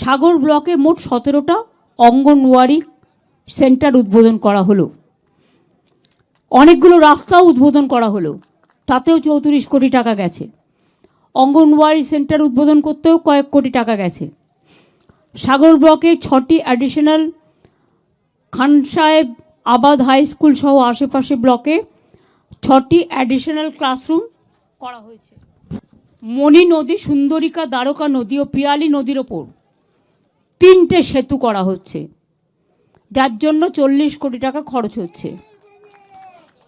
সাগর ব্লকে মোট সতেরোটা অঙ্গনওয়াড়ি সেন্টার উদ্বোধন করা হলো। অনেকগুলো রাস্তাও উদ্বোধন করা হলো। তাতেও চৌত্রিশ কোটি টাকা গেছে। অঙ্গনওয়াড়ি সেন্টার উদ্বোধন করতেও কয়েক কোটি টাকা গেছে। সাগর ব্লকে ছটি অ্যাডিশনাল খান সাহেব আবাদ হাই স্কুল সহ আশেপাশে ব্লকে ছটি অ্যাডিশনাল ক্লাসরুম করা হয়েছে। মণি নদী, সুন্দরিকা, দ্বারকা নদী ও পিয়ালি নদীর ওপর তিনটে সেতু করা হচ্ছে। যার জন্য চল্লিশ কোটি টাকা খরচ হচ্ছে।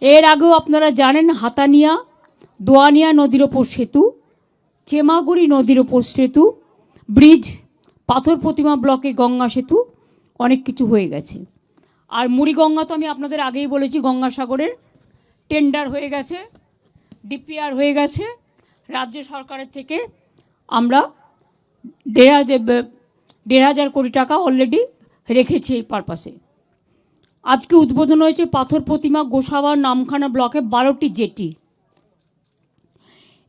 এর আগেও আপনারা জানেন হাতানিয়া, দোয়ানিয়া নদীর ওপর সেতু, চেমাগুড়ি নদীর ওপর সেতু, ব্রিজ, পাথর প্রতিমা ব্লকে গঙ্গা সেতু, অনেক কিছু হয়ে গেছে। আর মুড়িগঙ্গা তো আমি আপনাদের আগেই বলেছি, গঙ্গাসাগরের টেন্ডার হয়ে গেছে ডিপিআর হয়ে গেছে। রাজ্য সরকারের থেকে আমরা দেড় হাজার দেড় হাজার কোটি টাকা অলরেডি রেখেছে এই পারপাসে আজকে উদ্বোধন হয়েছে পাথর প্রতিমা গোসাবা নামখানা ব্লকে বারোটি জেটি।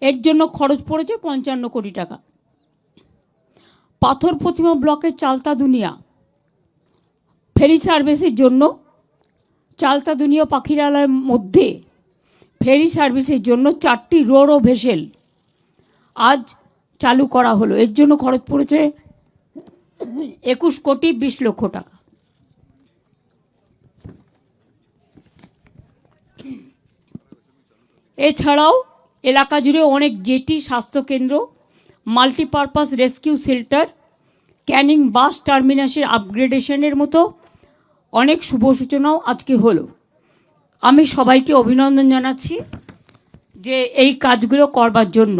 এর জন্য খরচ পড়েছে পঞ্চান্ন কোটি টাকা। পাথর প্রতিমা ব্লকের চালতা দুনিয়া। ফেরি সার্ভিসের জন্য চালতা দুনিয়া পাখিরালয়ের মধ্যে ফেরি সার্ভিসের জন্য চারটি রোড ও ভেসেল আজ চালু করা হলো। এর জন্য খরচ পড়েছে একুশ কোটি বিশ লক্ষ টাকা। এছাড়াও এলাকা জুড়ে অনেক জেটি স্বাস্থ্যকেন্দ্র, multipurpose rescue shelter Canning bus টার্মিনাসের আপগ্রেডেশনের মতো অনেক শুভ সূচনাও আজকে হলো। আমি সবাইকে অভিনন্দন জানাচ্ছি যে এই কাজগুলো করবার জন্য।